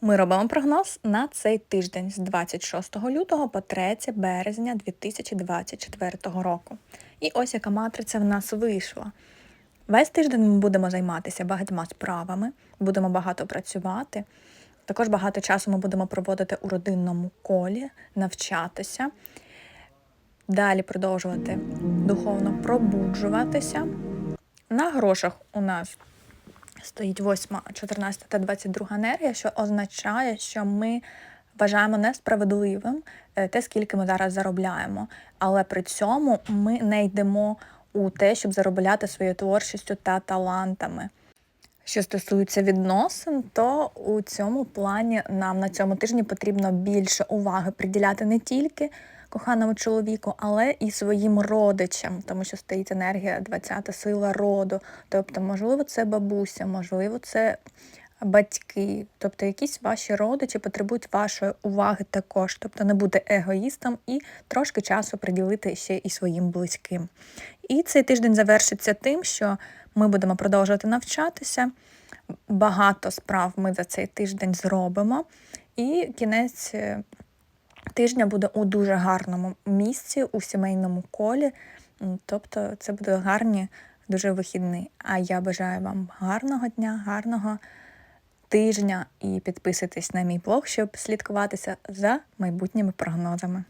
Ми робимо прогноз на цей тиждень з 26 лютого по 3 березня 2024 року. І ось яка матриця в нас вийшла. Весь тиждень ми будемо займатися багатьма справами, будемо багато працювати. Також багато часу ми будемо проводити у родинному колі, навчатися, далі продовжувати духовно пробуджуватися. На грошах у нас стоїть 8, 14 та 22 енергія, що означає, що ми вважаємо несправедливим е, те, скільки ми зараз заробляємо. Але при цьому ми не йдемо у те, щоб заробляти своєю творчістю та талантами. Що стосується відносин, то у цьому плані нам на цьому тижні потрібно більше уваги приділяти не тільки коханому чоловіку, але і своїм родичам, тому що стоїть енергія 20-та сила роду. Тобто, можливо, це бабуся, можливо, це батьки, тобто якісь ваші родичі потребують вашої уваги також, тобто не бути егоїстом і трошки часу приділити ще і своїм близьким. І цей тиждень завершиться тим, що ми будемо продовжувати навчатися. Багато справ ми за цей тиждень зробимо, і кінець е, тижня буде у дуже гарному місці, у сімейному колі. Тобто це буде гарні, дуже вихідний. А я бажаю вам гарного дня, гарного тижня і підписуйтесь на мій блог, щоб слідкуватися за майбутніми прогнозами.